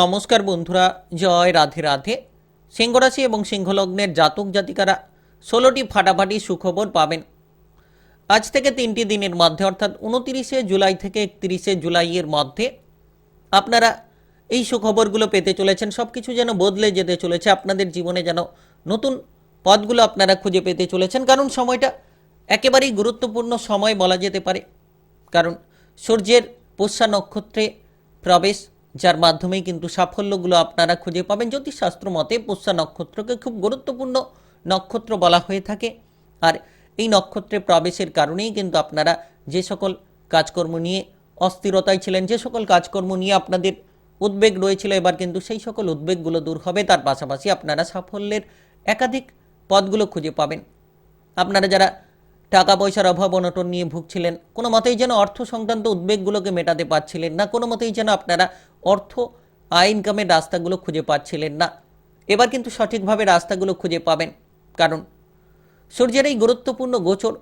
নমস্কার বন্ধুরা, জয় রাধে রাধে। সিংহরাশি এবং সিংহলগ্নের জাতক জাতিকারা ষোলোটি ফাটাফাটি সুখবর পাবেন। আজ থেকে তিনটি দিনের মধ্যে, অর্থাৎ উনতিরিশে জুলাই থেকে একত্রিশে জুলাইয়ের মধ্যে আপনারা এই সুখবরগুলো পেতে চলেছেন। সব কিছু যেন বদলে যেতে চলেছে, আপনাদের জীবনে যেন নতুন পথগুলো আপনারা খুঁজে পেতে চলেছেন। কারণ সময়টা একেবারেই গুরুত্বপূর্ণ সময় বলা যেতে পারে। কারণ সূর্যের পুষ্যা নক্ষত্রে প্রবেশ যার মাধ্যমেই কিন্তু সাফল্যগুলো আপনারা খুঁজে পাবেন। জ্যোতিষশাস্ত্র মতে পুষ্যা নক্ষত্রকে খুব গুরুত্বপূর্ণ নক্ষত্র বলা হয়ে থাকে। আর এই নক্ষত্রে প্রবেশের কারণেই কিন্তু আপনারা যে সকল কাজকর্ম নিয়ে অস্থিরতায় ছিলেন, যে সকল কাজকর্ম নিয়ে আপনাদের উদ্বেগ রয়েছিল, এবার কিন্তু সেই সকল উদ্বেগগুলো দূর হবে। তার পাশাপাশি আপনারা সাফল্যের একাধিক পদগুলো খুঁজে পাবেন। আপনারা যারা টাকা পয়সার অভাব, অনটন নিয়ে ভুগছিলেন, কোনো মতেই যেন অর্থ সংক্রান্ত উদ্বেগগুলোকে মেটাতে পারছিলেন না, কোনো মতেই যেন আপনারা অর্থ আয় ইনকামের রাস্তাগুলো খুঁজে পাচ্ছিলেন না। এবার কিন্তু সঠিকভাবে রাস্তাগুলো খুঁজে পাবেন। কারণ, সূর্যের এই গুরুত্বপূর্ণ গোচর,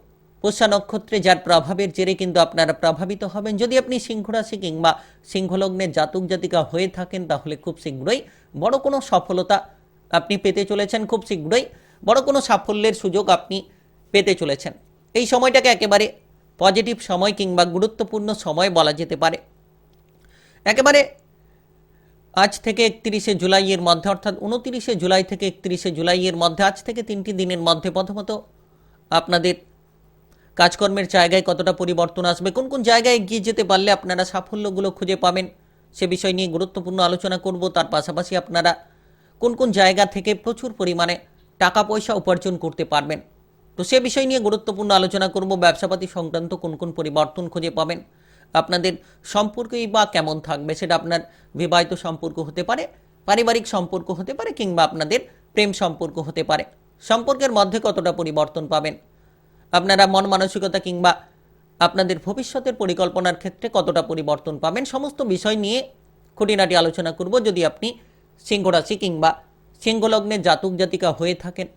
পোষা নক্ষত্রে যার প্রভাবের জেরে কিন্তু আপনারা প্রভাবিত হবেন। যদি আপনি সিংহরাশি কিংবা সিংহলগ্নের জাতক জাতিকা হয়ে থাকেন, তাহলে খুব শীঘ্রই বড় কোনো সফলতা আপনি পেতে চলেছেন, খুব শীঘ্রই বড় কোনো সাফল্যের সুযোগ আপনি পেতে চলেছেন। এই সময়টাকে একেবারে পজিটিভ সময় কিংবা গুরুত্বপূর্ণ সময় বলা যেতে পারে। একেবারে আজ থেকে একত্রিশে জুলাইয়ের মধ্যে, অর্থাৎ উনতিরিশে জুলাই থেকে একত্রিশে জুলাইয়ের মধ্যে, আজ থেকে তিনটি দিনের মধ্যে প্রথমত আপনাদের কাজকর্মের জায়গায় কতটা পরিবর্তন আসবে, কোন কোন জায়গায় এগিয়ে যেতে পারলে আপনারা সাফল্যগুলো খুঁজে পাবেন, সে বিষয় নিয়ে গুরুত্বপূর্ণ আলোচনা করব। তার পাশাপাশি আপনারা কোন কোন জায়গা থেকে প্রচুর পরিমাণে টাকা পয়সা উপার্জন করতে পারবেন। তো সে বিষয় নিয়ে গুরুত্বপূর্ণ আলোচনা করব। ব্যবসাপাতি সংক্রান্ত কোন কোন পরিবর্তন খুঁজে পাবেন আপনাদের সম্পর্কই বা কেমন থাকবে সেটা আপনার বিবাহিত সম্পর্ক হতে পারে, পারিবারিক সম্পর্ক হতে পারে কিংবা আপনাদের প্রেম সম্পর্ক হতে পারে। সম্পর্কের মধ্যে কতটা পরিবর্তন পাবেন? আপনারা মন মানসিকতা কিংবা আপনাদের ভবিষ্যতের পরিকল্পনার ক্ষেত্রে কতটা পরিবর্তন পাবেন সমস্ত বিষয় নিয়ে খুঁটিনাটি আলোচনা করব যদি আপনি সিংহরাশি কিংবা সিংহলগ্নের জাতক জাতিকা হয়ে থাকেন।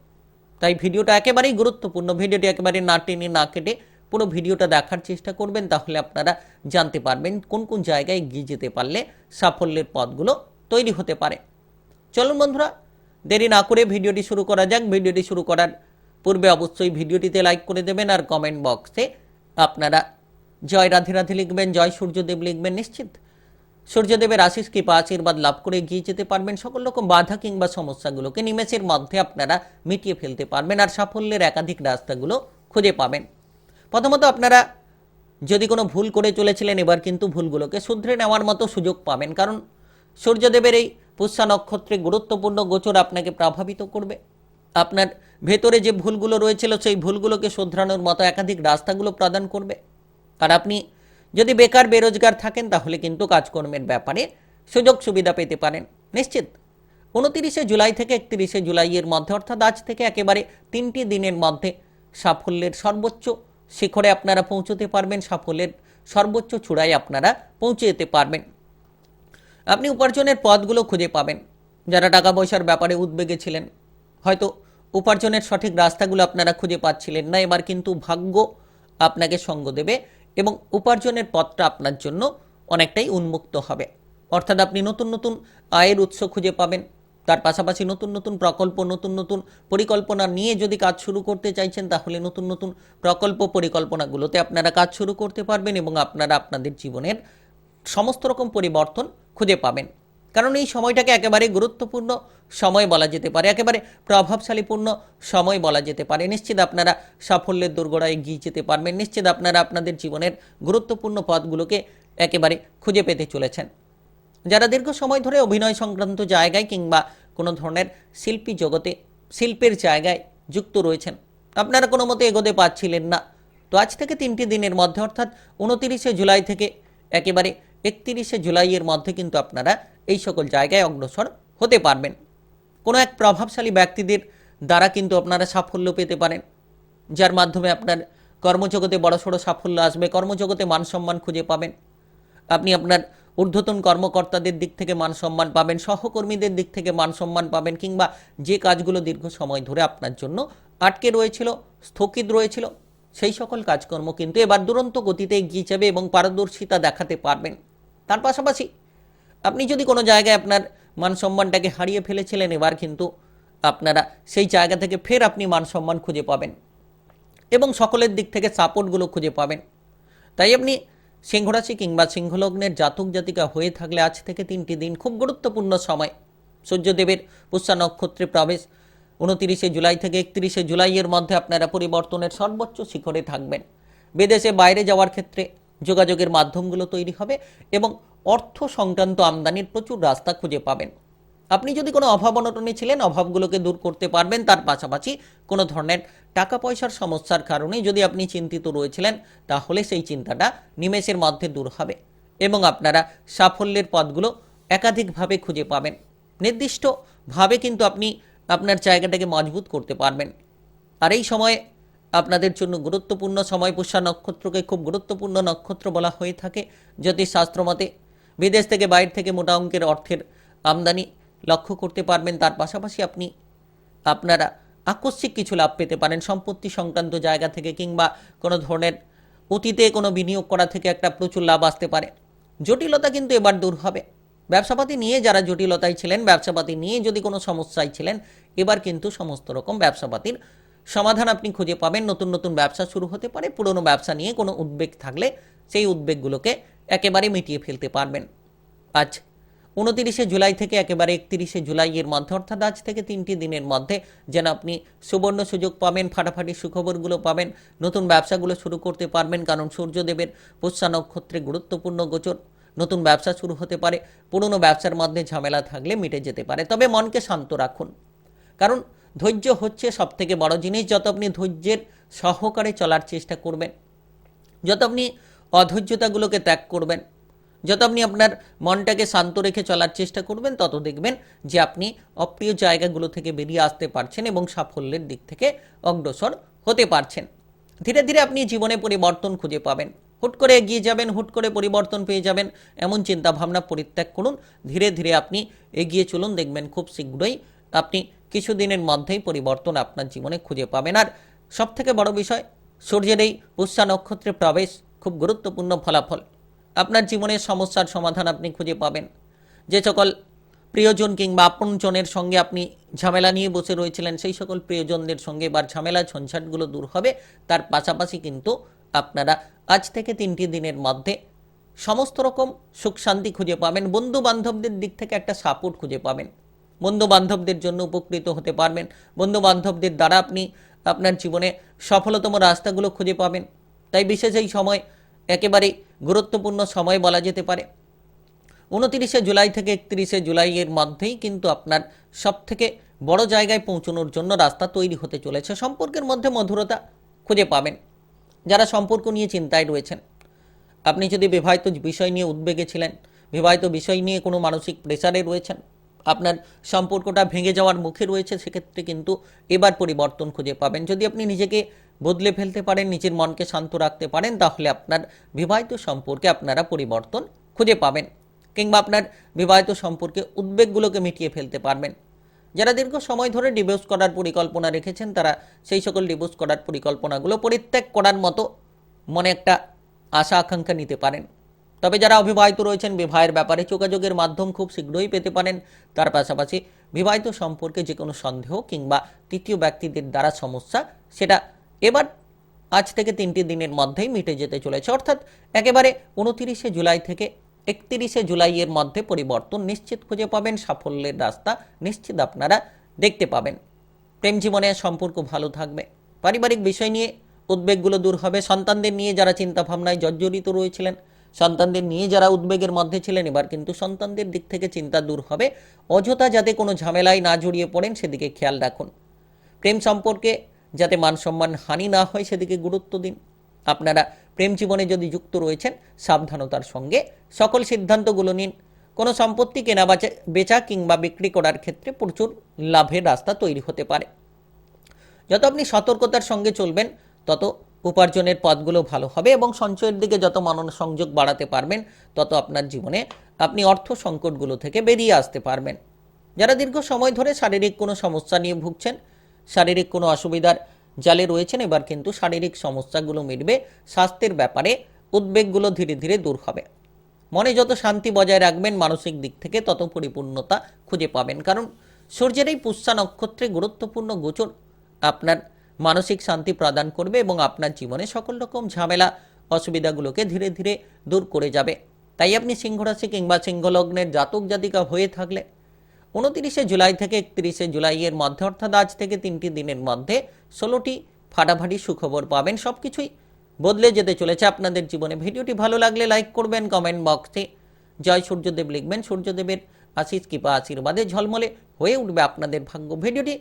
তাই ভিডিওটা একেবারেই গুরুত্বপূর্ণ, ভিডিওটি একেবারে না টেনে না কেটে পুরো ভিডিওটা দেখার চেষ্টা করবেন, তাহলে আপনারা জানতে পারবেন কোন কোন জায়গায় এগিয়ে যেতে পারলে সাফল্যের পথগুলো তৈরি হতে পারে। চলুন বন্ধুরা, দেরি না করে ভিডিওটি শুরু করা যাক। ভিডিওটি শুরু করার পূর্বে অবশ্যই ভিডিওটিতে লাইক করে দেবেন আর কমেন্ট বক্সে আপনারা জয় রাধে রাধে লিখবেন, জয় সূর্যদেব লিখবেন নিশ্চিত। সূর্যদেবের আশিস কৃপা আশীর্বাদ লাভ করে এগিয়ে যেতে পারবেন। সকল রকম বাধা কিংবা সমস্যাগুলোকে নিমেষের মধ্যে আপনারা মিটিয়ে ফেলতে পারবেন আর সাফল্যের একাধিক রাস্তাগুলো খুঁজে পাবেন। প্রথমত আপনারা যদি কোনো ভুল করে চলেছিলেন, এবার কিন্তু ভুলগুলোকে শুধরে নেওয়ার মতো সুযোগ পাবেন। কারণ সূর্যদেবের এই পুষ্যা নক্ষত্রে গুরুত্বপূর্ণ গোচর আপনাকে প্রভাবিত করবে। আপনার ভেতরে যে ভুলগুলো রয়েছিল, সেই ভুলগুলোকে শোধরানোর মতো একাধিক রাস্তাগুলো প্রদান করবে। আর আপনি যদি বেকার, বেরোজগার থাকেন, তাহলে কিন্তু কাজকর্মের ব্যাপারে সুযোগ সুবিধা পেতে পারেন। নিশ্চিত। উনতিরিশে জুলাই থেকে একত্রিশে জুলাইয়ের মধ্যে, অর্থাৎ আজ থেকে একেবারে তিনটি দিনের মধ্যে সাফল্যের সর্বোচ্চ শিখরে আপনারা পৌঁছতে পারবেন, সাফল্যের সর্বোচ্চ চূড়ায় আপনারা পৌঁছে যেতে পারবেন। আপনি উপার্জনের পথগুলো খুঁজে পাবেন। যারা টাকা পয়সার ব্যাপারে উদ্বেগে ছিলেন, হয়তো উপার্জনের সঠিক রাস্তাগুলো আপনারা খুঁজে পাচ্ছিলেন না। এবার কিন্তু ভাগ্য আপনাকে সঙ্গ দেবে এবং উপার্জনের পথটা আপনার জন্য অনেকটাই উন্মুক্ত হবে। অর্থাৎ আপনি নতুন নতুন আয়ের উৎস খুঁজে পাবেন। তার পাশাপাশি নতুন নতুন প্রকল্প, নতুন নতুন পরিকল্পনা নিয়ে যদি কাজ শুরু করতে চাইছেন, তাহলে নতুন নতুন প্রকল্প পরিকল্পনাগুলোতে আপনারা কাজ শুরু করতে পারবেন এবং আপনারা আপনাদের জীবনের সমস্ত রকম পরিবর্তন খুঁজে পাবেন। কারণ এই সময়টাকে একেবারে গুরুত্বপূর্ণ সময় বলা যেতে পারে, একেবারে প্রভাবশালীপূর্ণ সময় বলা যেতে পারে। নিশ্চিত আপনারা সাফল্যের দুর্গড়ায় এগিয়ে যেতে পারবেন, নিশ্চিত আপনারা আপনাদের জীবনের গুরুত্বপূর্ণ পথগুলোকে একেবারে খুঁজে পেতে চলেছেন। যারা দীর্ঘ সময় ধরে অভিনয় সংক্রান্ত জায়গায় কিংবা কোনো ধরনের শিল্পী জগতে, শিল্পের জায়গায় যুক্ত রয়েছেন, আপনারা কোনো মতে এগোতে পারছিলেন না। তো আজ থেকে তিনটি দিনের মধ্যে, অর্থাৎ উনতিরিশে জুলাই থেকে একেবারে একত্রিশে জুলাইয়ের মধ্যে কিন্তু আপনারা এই সকল জায়গায় অগ্রসর হতে পারবেন। কোনো এক প্রভাবশালী ব্যক্তিদের দ্বারা কিন্তু আপনারা সাফল্য পেতে পারেন, যার মাধ্যমে আপনার কর্মজগতে বড়সড় সাফল্য আসবে, কর্মজগতে মান সম্মান খুঁজে পাবেন। আপনি আপনার ঊর্ধ্বতন কর্মকর্তাদের দিক থেকে মান সম্মান পাবেন, সহকর্মীদের দিক থেকে মান সম্মান পাবেন, কিংবা যে কাজগুলো দীর্ঘ সময় ধরে আপনার জন্য আটকে রয়েছিল, স্থগিত রয়েছিল, সেই সকল কাজকর্ম কিন্তু এবার দুরন্ত গতিতে এগিয়ে যাবে এবং পারদর্শিতা দেখাতে পারবেন। তার পাশাপাশি আপনি যদি কোনো জায়গায় আপনার মান সম্মানটাকে হারিয়ে ফেলেছিলেন, এবার কিন্তু আপনারা সেই জায়গা থেকে ফের আপনি মান সম্মান খুঁজে পাবেন এবং সকলের দিক থেকে সাপোর্টগুলো খুঁজে পাবেন। তাই আপনি সিংহরাশি কিংবা সিংহলগ্নের জাতক জাতিকা হয়ে থাকলে আজ থেকে তিনটি দিন খুব গুরুত্বপূর্ণ সময়। সূর্যদেবের পুষ্যা নক্ষত্রে প্রবেশ। উনতিরিশে জুলাই থেকে একত্রিশে জুলাইয়ের মধ্যে আপনারা পরিবর্তনের সর্বোচ্চ শিখরে থাকবেন। বিদেশে বাইরে যাওয়ার ক্ষেত্রে যোগাযোগের মাধ্যমগুলো তৈরি হবে এবং অর্থ সংক্রান্ত আমদানির প্রচুর রাস্তা খুঁজে পাবেন। আপনি যদি কোনো অভাব অনটনে ছিলেন, অভাবগুলোকে দূর করতে পারবেন, তার পাশাপাশি কোনো ধরনের টাকা পয়সার সমস্যার কারণে যদি আপনি চিন্তিত রয়েছিলেন, তাহলে সেই চিন্তাটা নিমেষের মধ্যে দূর হবে এবং আপনারা সাফল্যের পথগুলো একাধিকভাবে খুঁজে পাবেন। নির্দিষ্টভাবে কিন্তু আপনি আপনার জায়গাটাকে মজবুত করতে পারবেন। আর এই সময়ে আপনাদের জন্য গুরুত্বপূর্ণ সময় পুষ্যা নক্ষত্রকে খুব গুরুত্বপূর্ণ নক্ষত্র বলা হয়ে থাকে। জ্যোতিষশাস্ত্র মতে, বিদেশ থেকে বাইরে থেকে মোটা অঙ্কের অর্থের আমদানি লক্ষ্য করতে পারবেন। তার পাশাপাশি আপনি আপনারা আকস্মিক কিছু লাভ পেতে পারেন। সম্পত্তি সংক্রান্ত জায়গা থেকে কিংবা কোনো ধরনের অতীতে কোনো বিনিয়োগ করা থেকে একটা প্রচুর লাভ আসতে পারে। জটিলতা কিন্তু এবার দূর হবে। ব্যবসাপাতি নিয়ে যারা জটিলতায় ছিলেন, ব্যবসাপাতি নিয়ে যদি কোনো সমস্যায় ছিলেন, এবার কিন্তু সমস্ত রকম ব্যবসাপাতির সমাধান আপনি খুঁজে পাবেন। নতুন নতুন ব্যবসা শুরু হতে পারে। পুরনো ব্যবসা নিয়ে কোনো উদ্বেগ থাকলে সেই উদ্বেগগুলোকে একেবারে মিটিয়ে ফেলতে পারবেন। আজ উনতিরিশে জুলাই থেকে একেবারে একত্রিশে জুলাইয়ের মধ্যে, অর্থাৎ আজ থেকে তিনটি দিনের মধ্যে যেন আপনি সুবর্ণ সুযোগ পাবেন, ফাটাফাটি সুখবরগুলো পাবেন, নতুন ব্যবসাগুলো শুরু করতে পারবেন, কারণ সূর্যদেবের পুষ্যা নক্ষত্রে গুরুত্বপূর্ণ গোচর। নতুন ব্যবসা শুরু হতে পারে, পুরনো ব্যবসার মধ্যে ঝামেলা থাকলে মিটে যেতে পারে, তবে মনকে শান্ত রাখুন। কারণ ধৈর্য হচ্ছে সবথেকে বড় জিনিস, যত আপনি ধৈর্যের সহকারে চলার চেষ্টা করবেন, যত আপনি অধৈর্যতাগুলোকে ত্যাগ করবেন যত আপনি আপনার মনটাকে শান্ত রেখে চলার চেষ্টা করবেন, তত দেখবেন যে আপনি অপ্রিয় জায়গাগুলো থেকে বেরিয়ে আসতে পারছেন এবং সাফল্যের দিক থেকে অগ্রসর হতে পারছেন। ধীরে ধীরে আপনি জীবনে পরিবর্তন খুঁজে পাবেন। হুট করে এগিয়ে যাবেন, হুট করে পরিবর্তন পেয়ে যাবেন, এমন চিন্তা ভাবনা পরিত্যাগ করুন। ধীরে ধীরে আপনি এগিয়ে চলুন, দেখবেন খুব শীঘ্রই আপনি কিছুদিনের মধ্যেই পরিবর্তন আপনার জীবনে খুঁজে পাবেন। আর সবথেকে বড় বিষয়, সূর্যের এই পুষ্যা নক্ষত্রে প্রবেশ খুব গুরুত্বপূর্ণ ফলাফল। আপনার জীবনের সমস্যার সমাধান আপনি খুঁজে পাবেন। যে সকল প্রিয়জন কিংবা আপনজনের সঙ্গে আপনি ঝামেলা নিয়ে বসে রয়েছিলেন, সেই সকল প্রিয়জনদের সঙ্গে বা ঝামেলা ঝঞ্ঝাটগুলো দূর হবে। তার পাশাপাশি কিন্তু আপনারা আজ থেকে তিনটি দিনের মধ্যে সমস্ত রকম সুখ শান্তি খুঁজে পাবেন। বন্ধু বান্ধবদের দিক থেকে একটা সাপোর্ট খুঁজে পাবেন। বন্ধু বান্ধবদের জন্য উপকৃত হতে পারবেন। বন্ধু বান্ধবদের দ্বারা আপনি আপনার জীবনে সফলতম রাস্তাগুলো খুঁজে পাবেন। তাই বিশেষ এই সময় একেবারে গুরুত্বপূর্ণ সময় বলা যেতে পারে। উনতিরিশে জুলাই থেকে একত্রিশে জুলাইয়ের মধ্যেই কিন্তু আপনার সবথেকে বড় জায়গায় পৌঁছানোর জন্য রাস্তা তৈরি হতে চলেছে। সম্পর্কের মধ্যে মধুরতা খুঁজে পাবেন। যারা সম্পর্ক নিয়ে চিন্তায় রয়েছেন, আপনি যদি বিবাহিত বিষয় নিয়ে উদ্বেগে ছিলেন, বিবাহিত বিষয় নিয়ে কোনো মানসিক প্রেসারে রয়েছেন, আপনার সম্পর্কটা ভেঙে যাওয়ার মুখে রয়েছে, সেক্ষেত্রে কিন্তু এবার পরিবর্তন খুঁজে পাবেন। যদি আপনি নিজেকে বদলে ফেলতে পারেন, নিজের মনকে শান্ত রাখতে পারেন, তাহলে আপনার বিবাহিত সম্পর্কে আপনারা পরিবর্তন খুঁজে পাবেন কিংবা আপনার বিবাহিত সম্পর্কে উদ্বেগগুলোকে মিটিয়ে ফেলতে পারবেন। যারা দীর্ঘ সময় ধরে ডিভোর্স করার পরিকল্পনা রেখেছেন, তারা সেই সকল ডিভোর্স করার পরিকল্পনাগুলো পরিত্যাগ করার মতো মনে একটা আশা, আকাঙ্ক্ষা নিতে পারেন। তবে যারা অবিবাহিত রয়েছেন, বিবাহের ব্যাপারে যোগাযোগের মাধ্যম খুব শীঘ্রই পেতে পারেন। তার পাশাপাশি বিবাহিত সম্পর্কে যে কোনো সন্দেহ কিংবা তৃতীয় ব্যক্তিদের দ্বারা সমস্যা, সেটা এবার আজ থেকে তিনটি দিনের মধ্যেই মিটে যেতে চলেছে। অর্থাৎ একেবারে উনতিরিশে জুলাই থেকে একত্রিশে জুলাইয়ের মধ্যে পরিবর্তন নিশ্চিত খুঁজে পাবেন, সাফল্যের রাস্তা নিশ্চিত আপনারা দেখতে পাবেন। প্রেম জীবনে সম্পর্ক ভালো থাকবে। পারিবারিক বিষয় নিয়ে উদ্বেগগুলো দূর হবে। সন্তানদের নিয়ে যারা চিন্তা ভাবনায় জর্জরিত রয়েছিলেন, সন্তানদের নিয়ে যারা উদ্বেগের মধ্যে ছিলেন, এবার কিন্তু সন্তানদের দিক থেকে চিন্তা দূর হবে। অযথা যাতে কোনো ঝামেলায় না জড়িয়ে পড়েন, সেদিকে খেয়াল রাখুন। প্রেম সম্পর্কে যাতে মান সম্মান হানি না হয় সেদিকে গুরুত্ব দিন। আপনারা প্রেম জীবনে যদি যুক্ত রয়েছেন, সাবধানতার সঙ্গে সকল সিদ্ধান্তগুলো নিন। কোনো সম্পত্তি কেনা বাচা বেচা কিংবা বিক্রি করার ক্ষেত্রে প্রচুর লাভের রাস্তা তৈরি হতে পারে। যত আপনি সতর্কতার সঙ্গে চলবেন, তত উপার্জনের পথগুলো ভালো হবে এবং সঞ্চয়ের দিকে যত মানন সংযোগ বাড়াতে পারবেন, তত আপনার জীবনে আপনি অর্থ সংকটগুলো থেকে বেরিয়ে আসতে পারবেন। যারা দীর্ঘ সময় ধরে শারীরিক কোনো সমস্যা নিয়ে ভুগছেন শারীরিক কোনো অসুবিধার জালে রয়েছেন, এবার কিন্তু শারীরিক সমস্যাগুলো মিটবে, স্বাস্থ্যের ব্যাপারে উদ্বেগগুলো ধীরে ধীরে দূর হবে। মনে যত শান্তি বজায় রাখবেন, মানসিক দিক থেকে তত পরিপূর্ণতা খুঁজে পাবেন। কারণ সূর্যের এই পুষ্যা নক্ষত্রে গুরুত্বপূর্ণ গোচর আপনার মানসিক শান্তি প্রদান করবে এবং আপনার জীবনে সকল রকম ঝামেলা, অসুবিধাগুলোকে ধীরে ধীরে দূর করে যাবে। তাই আপনি সিংহরাশি কিংবা সিংহলগ্নের জাতক জাতিকা হয়ে থাকলে উনতিরিশে জুলাই থেকে একত্রিশে জুলাইয়ের মধ্যে, অর্থাৎ আজ থেকে তিনটি দিনের মধ্যে ষোলোটি ফাটাফাটি সুখবর পাবেন। সব কিছুই বদলে যেতে চলেছে আপনাদের জীবনে। ভিডিওটি ভালো লাগলে লাইক করবেন, কমেন্ট বক্সে জয় সূর্যদেব লিখবেন। সূর্যদেবের আশিস কৃপা আশীর্বাদে ঝলমলে হয়ে উঠবে আপনাদের ভাগ্য। ভিডিওটি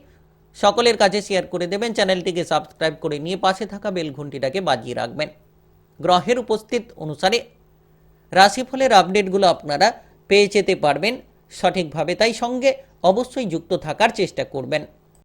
সকলের কাছে শেয়ার করে দেবেন। চ্যানেলটিকে সাবস্ক্রাইব করে নিয়ে পাশে থাকা বেল ঘন্টিটাকে বাজিয়ে রাখবেন। গ্রহের উপস্থিত অনুসারে রাশিফলের আপডেটগুলো আপনারা পেয়ে যেতে পারবেন। সঠিকভাবে তাই সঙ্গে অবশ্যই যুক্ত থাকার চেষ্টা করবেন।